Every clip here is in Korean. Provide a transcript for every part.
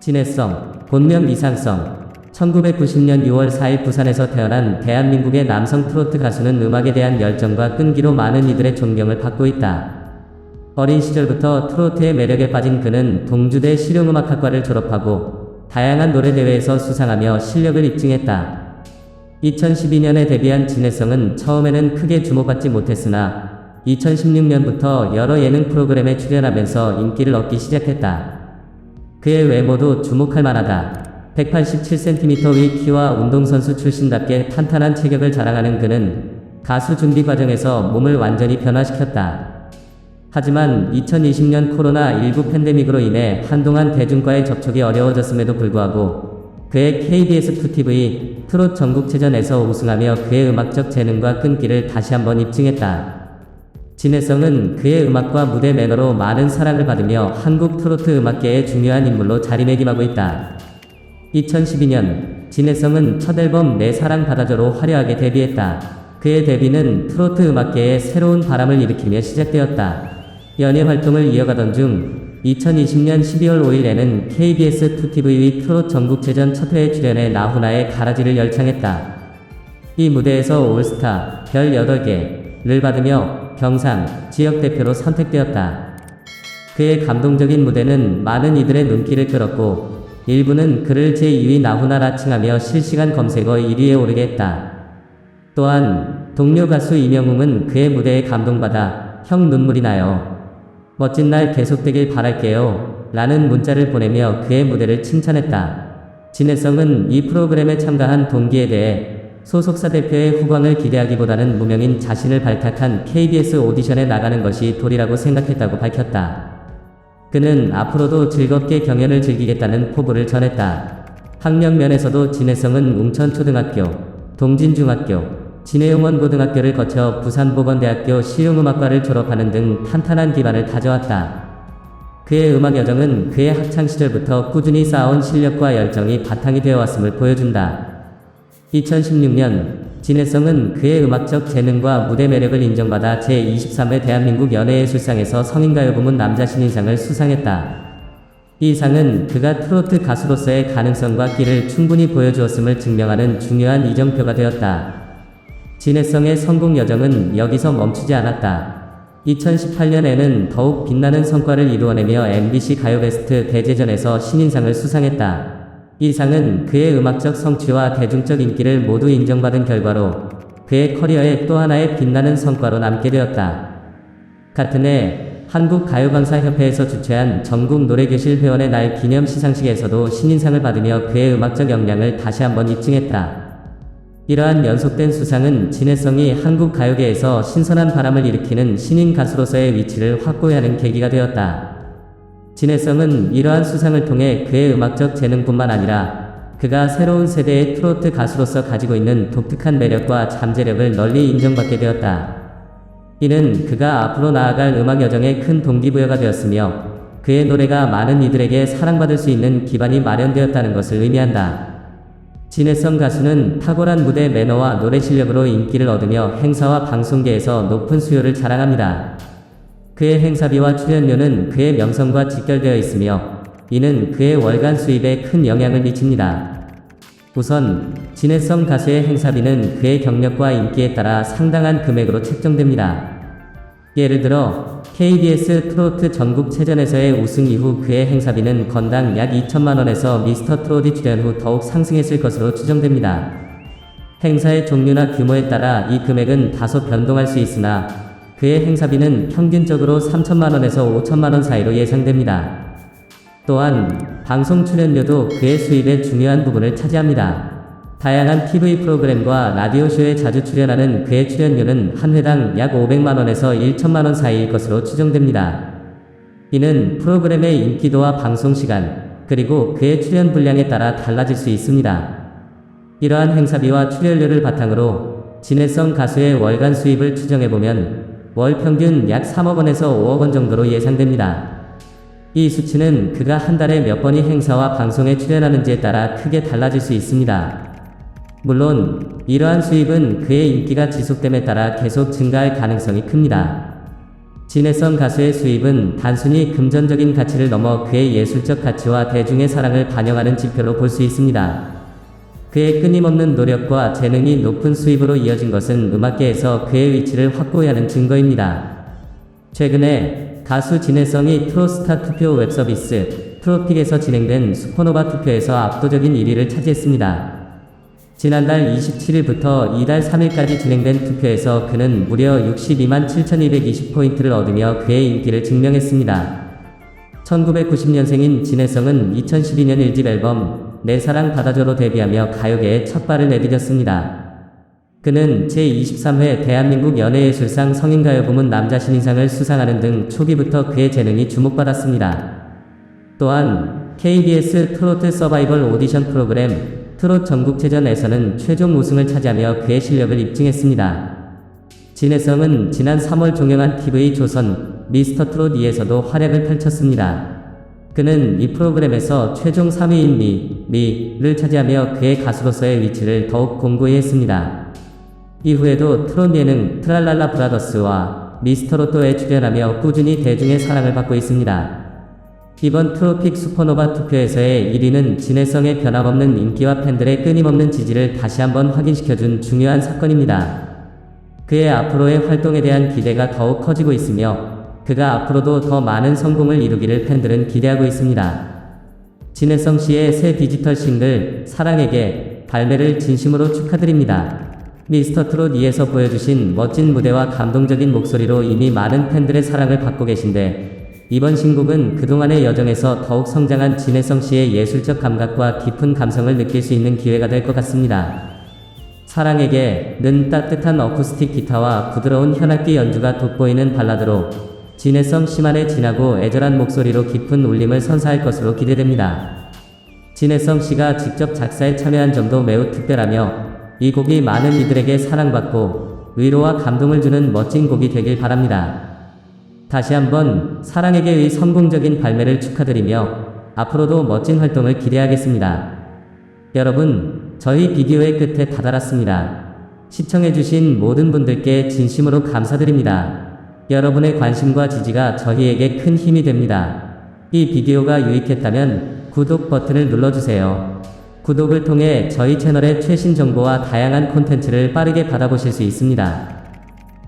진해성, 본명 이상성. 1990년 6월 4일 부산에서 태어난 대한민국의 남성 트로트 가수는 음악에 대한 열정과 끈기로 많은 이들의 존경을 받고 있다. 어린 시절부터 트로트의 매력에 빠진 그는 동주대 실용음악학과를 졸업하고 다양한 노래대회에서 수상하며 실력을 입증했다. 2012년에 데뷔한 진해성은 처음에는 크게 주목받지 못했으나 2016년부터 여러 예능 프로그램에 출연하면서 인기를 얻기 시작했다. 그의 외모도 주목할 만하다. 187cm 위 키와 운동선수 출신답게 탄탄한 체격을 자랑하는 그는 가수 준비 과정에서 몸을 완전히 변화시켰다. 하지만 2020년 코로나19 팬데믹으로 인해 한동안 대중과의 접촉이 어려워졌음에도 불구하고 그의 KBS 2TV 트롯 전국체전에서 우승하며 그의 음악적 재능과 끈기를 다시 한번 입증했다. 진해성은 그의 음악과 무대 매너로 많은 사랑을 받으며 한국 트로트 음악계의 중요한 인물로 자리매김하고 있다. 2012년 진해성은 첫 앨범 내 사랑 받아줘로 화려하게 데뷔했다. 그의 데뷔는 트로트 음악계에 새로운 바람을 일으키며 시작되었다. 연예 활동을 이어가던 중 2020년 12월 5일에는 KBS 2TV 트롯 전국체전 첫 회에 출연해 나훈아의 가라지를 열창했다. 이 무대에서 올스타 별 8개를 받으며 경상 지역 대표로 선택되었다. 그의 감동적인 무대는 많은 이들의 눈길을 끌었고 일부는 그를 제2위 나훈아라 칭하며 실시간 검색어 1위에 오르게 했다. 또한 동료 가수 이명웅은 그의 무대에 감동받아 형 눈물이 나요. 멋진 날 계속되길 바랄게요. 라는 문자를 보내며 그의 무대를 칭찬했다. 진해성은 이 프로그램에 참가한 동기에 대해 소속사 대표의 후광을 기대하기보다는 무명인 자신을 발탁한 KBS 오디션에 나가는 것이 도리라고 생각했다고 밝혔다. 그는 앞으로도 즐겁게 경연을 즐기겠다는 포부를 전했다. 학력 면에서도 진해성은 웅천초등학교, 동진중학교, 진해용원고등학교를 거쳐 부산보건대학교 실용음악과를 졸업하는 등 탄탄한 기반을 다져왔다. 그의 음악 여정은 그의 학창시절부터 꾸준히 쌓아온 실력과 열정이 바탕이 되어왔음을 보여준다. 2016년 진해성은 그의 음악적 재능과 무대 매력을 인정받아 제23회 대한민국 연예예 술상에서 성인가요 부문 남자 신인상을 수상했다. 이 상은 그가 트로트 가수로서의 가능성과 끼를 충분히 보여주었음을 증명하는 중요한 이정표가 되었다. 진해성의 성공 여정은 여기서 멈추지 않았다. 2018년에는 더욱 빛나는 성과를 이루어내며 MBC 가요베스트 대제전에서 신인상을 수상했다. 이 상은 그의 음악적 성취와 대중적 인기를 모두 인정받은 결과로 그의 커리어의 또 하나의 빛나는 성과로 남게 되었다. 같은 해 한국가요강사협회에서 주최한 전국 노래교실 회원의 날 기념 시상식에서도 신인상을 받으며 그의 음악적 역량을 다시 한번 입증했다. 이러한 연속된 수상은 진해성이 한국 가요계에서 신선한 바람을 일으키는 신인 가수로서의 위치를 확고히 하는 계기가 되었다. 진해성은 이러한 수상을 통해 그의 음악적 재능뿐만 아니라 그가 새로운 세대의 트로트 가수로서 가지고 있는 독특한 매력과 잠재력을 널리 인정받게 되었다. 이는 그가 앞으로 나아갈 음악 여정에 큰 동기부여가 되었으며 그의 노래가 많은 이들에게 사랑받을 수 있는 기반이 마련되었다는 것을 의미한다. 진해성 가수는 탁월한 무대 매너와 노래 실력으로 인기를 얻으며 행사와 방송계에서 높은 수요를 자랑합니다. 그의 행사비와 출연료는 그의 명성과 직결되어 있으며 이는 그의 월간 수입에 큰 영향을 미칩니다. 우선 진해성 가수의 행사비는 그의 경력과 인기에 따라 상당한 금액으로 책정됩니다. 예를 들어 KBS 트로트 전국 체전에서의 우승 이후 그의 행사비는 건당 약 2천만 원에서 미스터 트롯이 출연 후 더욱 상승했을 것으로 추정됩니다. 행사의 종류나 규모에 따라 이 금액은 다소 변동할 수 있으나 그의 행사비는 평균적으로 3천만 원에서 5천만 원 사이로 예상됩니다. 또한 방송 출연료도 그의 수입의 중요한 부분을 차지합니다. 다양한 TV 프로그램과 라디오쇼에 자주 출연하는 그의 출연료는 한 회당 약 500만 원에서 1천만 원 사이일 것으로 추정됩니다. 이는 프로그램의 인기도와 방송 시간, 그리고 그의 출연 분량에 따라 달라질 수 있습니다. 이러한 행사비와 출연료를 바탕으로 진해성 가수의 월간 수입을 추정해보면 월 평균 약 3억 원에서 5억 원 정도로 예상됩니다. 이 수치는 그가 한 달에 몇 번이 행사와 방송에 출연하는지에 따라 크게 달라질 수 있습니다. 물론 이러한 수입은 그의 인기가 지속됨에 따라 계속 증가할 가능성이 큽니다. 진해성 가수의 수입은 단순히 금전적인 가치를 넘어 그의 예술적 가치와 대중의 사랑을 반영하는 지표로 볼 수 있습니다. 그의 끊임없는 노력과 재능이 높은 수입으로 이어진 것은 음악계에서 그의 위치를 확고히 하는 증거입니다. 최근에 가수 진해성이 트로스타 투표 웹서비스 트로픽에서 진행된 슈퍼노바 투표에서 압도적인 1위를 차지했습니다. 지난달 27일부터 이달 3일까지 진행된 투표에서 그는 무려 62만 7,220포인트를 얻으며 그의 인기를 증명했습니다. 1990년생인 진해성은 2012년 1집 앨범 내 사랑 받아줘로 데뷔하며 가요계에 첫 발을 내디뎠습니다. 그는 제23회 대한민국 연예예술상 성인가요 부문 남자 신인상을 수상하는 등 초기부터 그의 재능이 주목받았습니다. 또한 KBS 트로트 서바이벌 오디션 프로그램 트롯 전국체전에서는 최종 우승을 차지하며 그의 실력을 입증했습니다. 진해성은 지난 3월 종영한 TV 조선 미스터 트롯 2에서도 활약을 펼쳤습니다. 그는 이 프로그램에서 최종 3위인 미, 미를 차지하며 그의 가수로서의 위치를 더욱 공고히 했습니다. 이후에도 트롯 예능 트랄랄라 브라더스와 미스터 로또에 출연하며 꾸준히 대중의 사랑을 받고 있습니다. 이번 트로픽 슈퍼노바 투표에서의 1위는 진해성의 변함없는 인기와 팬들의 끊임없는 지지를 다시 한번 확인시켜준 중요한 사건입니다. 그의 앞으로의 활동에 대한 기대가 더욱 커지고 있으며 그가 앞으로도 더 많은 성공을 이루기를 팬들은 기대하고 있습니다. 진해성 씨의 새 디지털 싱글 사랑에게 발매를 진심으로 축하드립니다. 미스터 트롯 2에서 보여주신 멋진 무대와 감동적인 목소리로 이미 많은 팬들의 사랑을 받고 계신데 이번 신곡은 그동안의 여정에서 더욱 성장한 진해성 씨의 예술적 감각과 깊은 감성을 느낄 수 있는 기회가 될 것 같습니다. 사랑에게는 따뜻한 어쿠스틱 기타와 부드러운 현악기 연주가 돋보이는 발라드로 진해성 씨만의 진하고 애절한 목소리로 깊은 울림을 선사할 것으로 기대됩니다. 진해성 씨가 직접 작사에 참여한 점도 매우 특별하며 이 곡이 많은 이들에게 사랑받고 위로와 감동을 주는 멋진 곡이 되길 바랍니다. 다시 한번 사랑에게의 성공적인 발매를 축하드리며 앞으로도 멋진 활동을 기대하겠습니다. 여러분, 저희 비디오의 끝에 다다랐습니다. 시청해주신 모든 분들께 진심으로 감사드립니다. 여러분의 관심과 지지가 저희에게 큰 힘이 됩니다. 이 비디오가 유익했다면 구독 버튼을 눌러주세요. 구독을 통해 저희 채널의 최신 정보와 다양한 콘텐츠를 빠르게 받아보실 수 있습니다.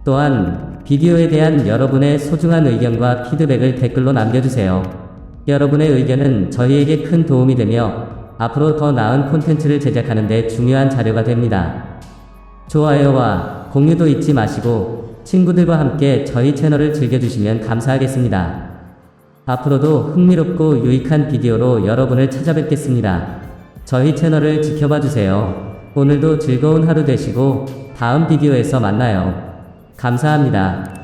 또한 비디오에 대한 여러분의 소중한 의견과 피드백을 댓글로 남겨주세요. 여러분의 의견은 저희에게 큰 도움이 되며 앞으로 더 나은 콘텐츠를 제작하는 데 중요한 자료가 됩니다. 좋아요와 공유도 잊지 마시고 친구들과 함께 저희 채널을 즐겨주시면 감사하겠습니다. 앞으로도 흥미롭고 유익한 비디오로 여러분을 찾아뵙겠습니다. 저희 채널을 지켜봐 주세요. 오늘도 즐거운 하루 되시고 다음 비디오에서 만나요. 감사합니다.